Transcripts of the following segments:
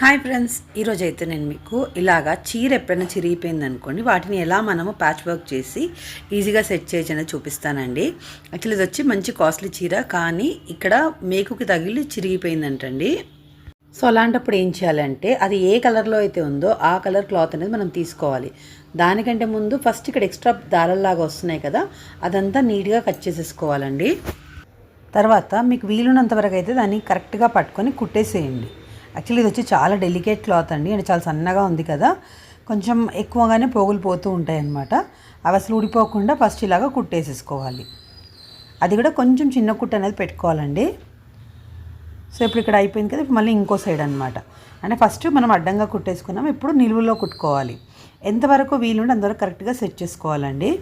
Hi friends ఈరోజు అయితే నేను మీకు ఇలాగా చీర ఎప్పుడైనా చిరిగిపోయింది అనుకోండి వాటిని ఎలా మనము ప్యాచ్ వర్క్ చేసి ఈజీగా సెట్ చేయొచ్చు అనేది చూపిస్తానండి. యాక్చువల్లీ ఇది వచ్చి మంచి కాస్ట్లీ చీర కానీ ఇక్కడ మేకుకి తగిలి చిరిగిపోయిందంటండి సో అలాంటప్పుడు ఏం చేయాలంటే అది ఏ కలర్లో అయితే ఉందో ఆ కలర్ క్లాత్ అనేది మనం తీసుకోవాలి. దానికంటే ముందు ఫస్ట్ ఇక్కడ ఎక్స్ట్రా దారల్లాగా వస్తున్నాయి కదా అదంతా నీట్గా కట్ చేసేసుకోవాలండి. తర్వాత మీకు వీలున్నంత వరకు అయితే దాన్ని కరెక్ట్గా పట్టుకొని కుట్టేసేయండి. యాక్చువల్లీ ఇది వచ్చి చాలా డెలికేట్ క్లాత్ అండి. అంటే చాలా సన్నగా ఉంది కదా. కొంచెం ఎక్కువగానే పోగులు పోతూ ఉంటాయి అన్నమాట. అవి అసలు ఊడిపోకుండా ఫస్ట్ ఇలాగా కుట్టేసేసుకోవాలి. అది కూడా కొంచెం చిన్న కుట్ట అనేది పెట్టుకోవాలండి. సో ఇప్పుడు ఇక్కడ అయిపోయింది కదా. ఇప్పుడు మళ్ళీ ఇంకో సైడ్ అనమాట అంటే ఫస్ట్ మనం అడ్డంగా కుట్టేసుకున్నాం. ఇప్పుడు నిలువులో కుట్టుకోవాలి. ఎంతవరకు వీలుండి అంతవరకు కరెక్ట్గా సెట్ చేసుకోవాలండి.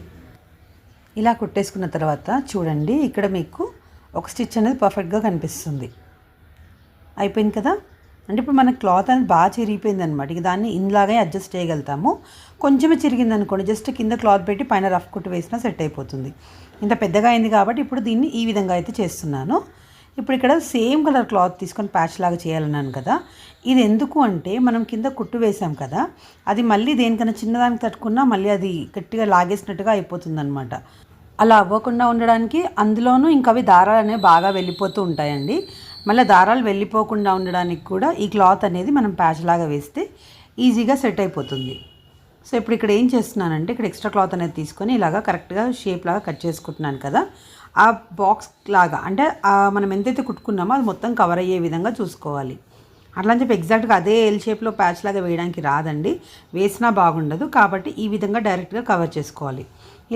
ఇలా కుట్టేసుకున్న తర్వాత చూడండి. ఇక్కడ మీకు ఒక స్టిచ్ అనేది పర్ఫెక్ట్గా కనిపిస్తుంది. అయిపోయింది కదా? అంటే ఇప్పుడు మన క్లాత్ అనేది బాగా చిరిగిపోయింది అనమాట ఇక దాన్ని ఇందులాగే అడ్జస్ట్ చేయగలుగుతాము. కొంచెమే చిరిగింది అనుకోండి జస్ట్ కింద క్లాత్ పెట్టి పైన రఫ్ కుట్టు వేసినా సెట్ అయిపోతుంది. ఇంత పెద్దగా అయింది కాబట్టి ఇప్పుడు దీన్ని ఈ విధంగా అయితే చేస్తున్నాను. ఇప్పుడు ఇక్కడ సేమ్ కలర్ క్లాత్ తీసుకొని ప్యాచ్ లాగా చేయాలన్నాను కదా. ఇది ఎందుకు అంటే మనం కింద కుట్టు వేసాం కదా. అది మళ్ళీ దేనికైనా చిన్నదానికి తట్టుకున్నా మళ్ళీ అది గట్టిగా లాగేసినట్టుగా అయిపోతుంది అనమాట అలా అవ్వకుండా ఉండడానికి అందులోనూ ఇంకా అవి దారాలు అనేవి బాగా వెళ్ళిపోతూ ఉంటాయండి. మళ్ళీ దారాలు వెళ్ళిపోకుండా ఉండడానికి కూడా ఈ క్లాత్ అనేది మనం ప్యాచ్ లాగా వేస్తే ఈజీగా సెట్ అయిపోతుంది. సో ఇప్పుడు ఇక్కడ ఏం చేస్తున్నానంటే ఇక్కడ ఎక్స్ట్రా క్లాత్ అనేది తీసుకొని ఇలాగా కరెక్ట్గా షేప్ లాగా కట్ చేసుకుంటున్నాను కదా. ఆ బాక్స్ లాగా అంటే మనం ఎంతైతే కుట్టుకున్నామో అది మొత్తం కవర్ అయ్యే విధంగా చూసుకోవాలి. అట్లా అని చెప్పి ఎగ్జాక్ట్గా అదే ఎల్ షేప్లో ప్యాచ్ లాగా వేయడానికి రాదండి. వేసినా బాగుండదు కాబట్టి ఈ విధంగా డైరెక్ట్గా కవర్ చేసుకోవాలి.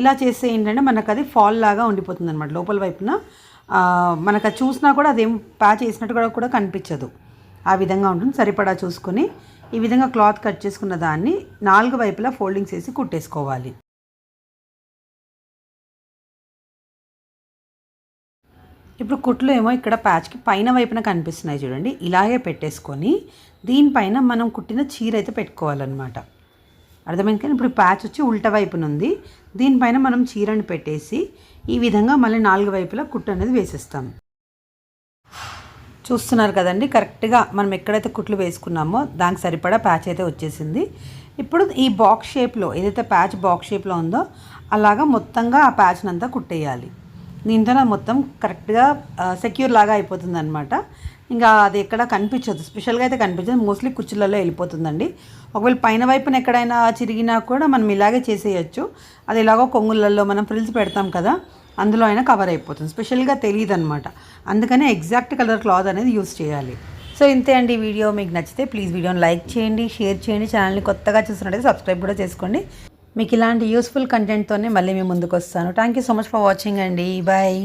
ఇలా చేస్తే ఏంటంటే మనకు అది ఫాల్ లాగా ఉండిపోతుంది అనమాట లోపల వైపున మనకు అది చూసినా కూడా అదేం ప్యాచ్ వేసినట్టు కూడా కూడా కనిపించదు. ఆ విధంగా ఉంటుంది. సరిపడా చూసుకొని ఈ విధంగా క్లాత్ కట్ చేసుకున్న దాన్ని నాలుగు వైపులా ఫోల్డింగ్స్ వేసి కుట్టేసుకోవాలి. ఇప్పుడు కుట్లు ఏమో ఇక్కడ ప్యాచ్కి పైన వైపున కనిపిస్తున్నాయి చూడండి. ఇలాగే పెట్టేసుకొని దీనిపైన మనం కుట్టిన చీర అయితే పెట్టుకోవాలన్నమాట. అర్థమైంది కానీ ఇప్పుడు ప్యాచ్ వచ్చి ఉల్టా వైపున ఉంది. దీనిపైన మనం చీరను పెట్టేసి ఈ విధంగా మళ్ళీ నాలుగు వైపులా కుట్టు అనేది వేసేస్తాం. చూస్తున్నారు కదండి కరెక్ట్గా మనం ఎక్కడైతే కుట్లు వేసుకున్నామో దానికి సరిపడా ప్యాచ్ అయితే వచ్చేసింది. ఇప్పుడు ఈ బాక్స్ షేప్లో ఏదైతే ప్యాచ్ బాక్స్ షేప్లో ఉందో అలాగా మొత్తంగా ఆ ప్యాచ్నంతా కుట్టేయాలి. దీంతో మొత్తం కరెక్ట్గా సెక్యూర్ లాగా అయిపోతుంది అనమాట ఇంకా అది ఎక్కడ కనిపించదు. స్పెషల్గా అయితే కనిపించదు. మోస్ట్లీ కుర్చీలలో వెళ్ళిపోతుందండి. ఒకవేళ పైన వైపున ఎక్కడైనా చిరిగినా కూడా మనం ఇలాగే చేసేయచ్చు. అది ఇలాగో కొంగులలో మనం ఫ్రిల్స్ పెడతాం కదా అందులో అయినా కవర్ అయిపోతుంది. స్పెషల్గా తెలియదు అనమాట అందుకనే ఎగ్జాక్ట్ కలర్ క్లాత్ అనేది యూస్ చేయాలి. సో ఇంతే అండి వీడియో. మీకు నచ్చితే ప్లీజ్ వీడియోని లైక్ చేయండి షేర్ చేయండి. ఛానల్ని కొత్తగా చూసినట్టయితే సబ్స్క్రైబ్ కూడా చేసుకోండి. మీకు ఇలాంటి యూస్ఫుల్ కంటెంట్తోనే మళ్ళీ మేము ముందుకు వస్తాను thank you so much for watching అండి. బాయ్